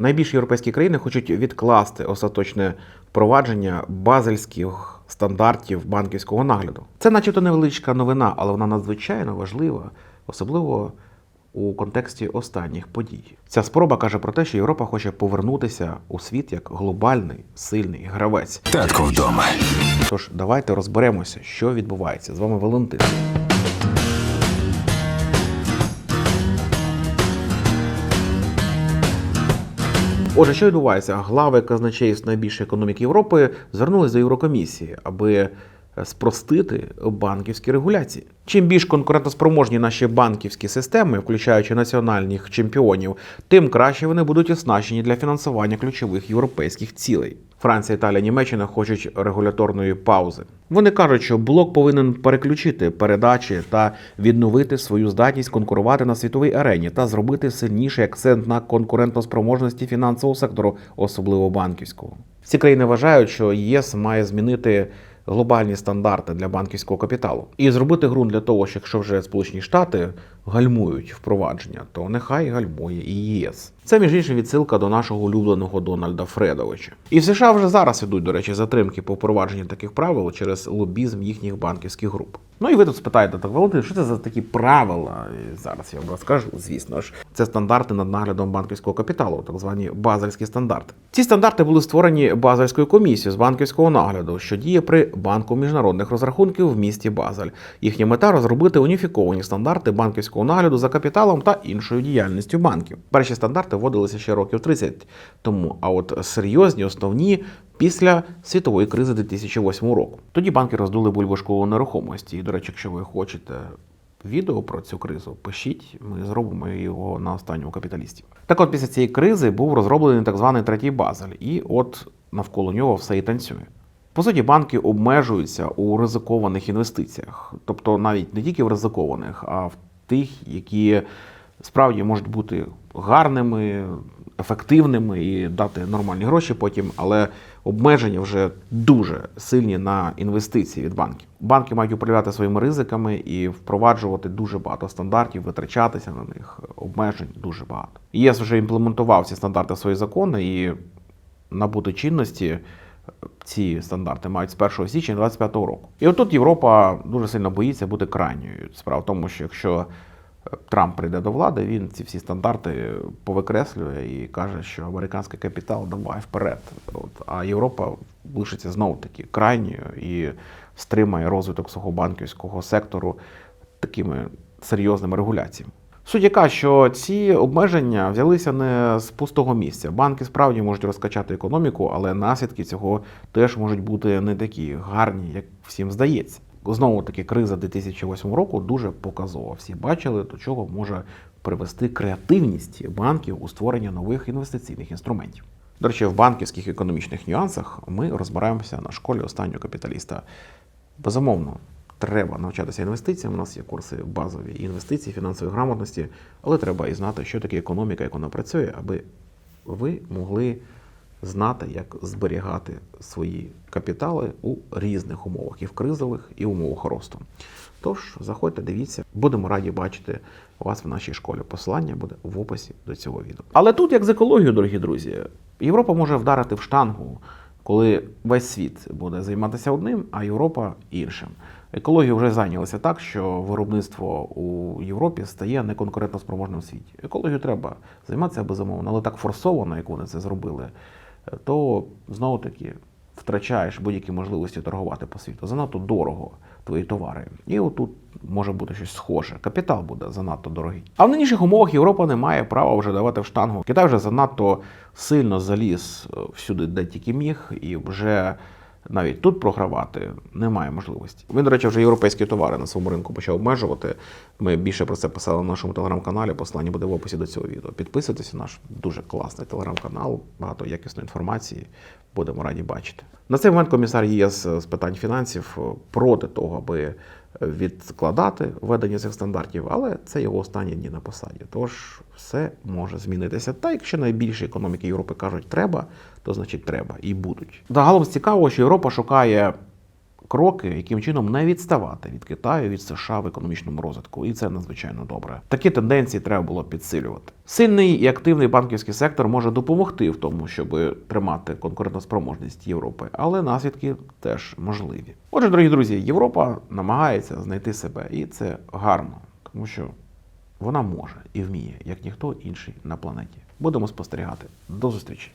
Найбільші європейські країни хочуть відкласти остаточне впровадження базельських стандартів банківського нагляду. Це, начебто, невеличка новина, але вона надзвичайно важлива, особливо у контексті останніх подій. Ця спроба каже про те, що Європа хоче повернутися у світ як глобальний сильний гравець. Татко вдома. Тож давайте розберемося, що відбувається. З вами Валентин. Отже, що відбувається? Глави казначейств найбільшої економіки Європи звернулись до Єврокомісії, аби спростити банківські регуляції. Чим більш конкурентоспроможні наші банківські системи, включаючи національних чемпіонів, тим краще вони будуть оснащені для фінансування ключових європейських цілей. Франція, Італія, Німеччина хочуть регуляторної паузи. Вони кажуть, що блок повинен переключити передачі та відновити свою здатність конкурувати на світовій арені та зробити сильніший акцент на конкурентоспроможності фінансового сектору, особливо банківського. Ці країни вважають, що ЄС має змінити глобальні стандарти для банківського капіталу і зробити ґрунт для того, що якщо вже Сполучені Штати гальмують впровадження, то нехай гальмує і ЄС. Це між іншим відсилка до нашого улюбленого Дональда Фредовича. І в США вже зараз ідуть, до речі, затримки по впровадженню таких правил через лобізм їхніх банківських груп. Ну і ви тут спитаєте, так Валентин, що це за такі правила? І зараз я вам розкажу, звісно ж. Це стандарти над наглядом банківського капіталу, так звані базельські стандарти. Ці стандарти були створені базельською комісією з банківського нагляду, що діє при банку міжнародних розрахунків в місті Базель. Їхня мета розробити уніфіковані стандарти банківського нагляду за капіталом та іншою діяльністю банків. Перші стандарти вводилися ще років 30 тому, а от серйозні основні після світової кризи 2008 року. Тоді банки роздули бульбашкову нерухомості. І, до речі, якщо ви хочете відео про цю кризу, пишіть, ми зробимо його на останньому капіталісті. Так от після цієї кризи був розроблений так званий третій базель, і от навколо нього все і танцює. По суті, банки обмежуються у ризикованих інвестиціях, тобто навіть не тільки в ризикованих, а в тих, які справді можуть бути гарними, ефективними і дати нормальні гроші потім, але обмеження вже дуже сильні на інвестиції від банків. Банки мають управляти своїми ризиками і впроваджувати дуже багато стандартів, витрачатися на них, обмежень дуже багато. ЄС вже імплементував ці стандарти в свої закони і набути чинності. Ці стандарти мають з 1 січня 2025 року. І отут Європа дуже сильно боїться бути крайньою. Справа в тому, що якщо Трамп прийде до влади, він ці всі стандарти повикреслює і каже, що американський капітал давай вперед. От, а Європа лишиться знову таки крайньою і стримає розвиток свого банківського сектору такими серйозними регуляціями. Суть яка, що ці обмеження взялися не з пустого місця. Банки справді можуть розкачати економіку, але наслідки цього теж можуть бути не такі гарні, як всім здається. Знову таки, криза 2008 року дуже показова. Всі бачили, до чого може привести креативність банків у створення нових інвестиційних інструментів. До речі, в банківських економічних нюансах ми розбираємося на школі останнього капіталіста. Безумовно, треба навчатися інвестиціям. У нас є курси базові інвестиції, фінансової грамотності, але треба і знати, що таке економіка, як вона працює, аби ви могли знати, як зберігати свої капітали у різних умовах, і в кризових, і в умовах росту. Тож, заходьте, дивіться, будемо раді бачити вас в нашій школі. Посилання буде в описі до цього відео. Але тут, як з екологією, дорогі друзі, Європа може вдарити в штангу, коли весь світ буде займатися одним, а Європа іншим. Екологія вже зайнялася так, що виробництво у Європі стає неконкурентоспроможним в світі. Екологію треба займатися безумовно, але так форсовано, як вони це зробили, то знову таки втрачаєш будь-які можливості торгувати по світу. Занадто дорого твої товари. І отут може бути щось схоже. Капітал буде занадто дорогий. А в нинішніх умовах Європа не має права вже давати в штангу. Китай вже занадто сильно заліз е, всюди, де тільки міг, і вже навіть тут програвати немає можливості. Він, до речі, вже європейські товари на своєму ринку почав обмежувати. Ми більше про це писали на нашому телеграм-каналі. Посилання буде в описі до цього відео. Підписуйтесь на наш дуже класний телеграм-канал, багато якісної інформації. Будемо раді бачити. На цей момент комісар ЄС з питань фінансів проти того, аби відкладати введення цих стандартів, але це його останні дні на посаді. Тож все може змінитися. Та якщо найбільші економіки Європи кажуть треба, то значить треба і будуть. Загалом цікаво, що Європа шукає кроки, яким чином не відставати від Китаю, від США в економічному розвитку, і це надзвичайно добре. Такі тенденції треба було підсилювати. Сильний і активний банківський сектор може допомогти в тому, щоб тримати конкурентоспроможність Європи, але наслідки теж можливі. Отже, дорогі друзі, Європа намагається знайти себе, і це гарно, тому що вона може і вміє, як ніхто інший на планеті. Будемо спостерігати. До зустрічі.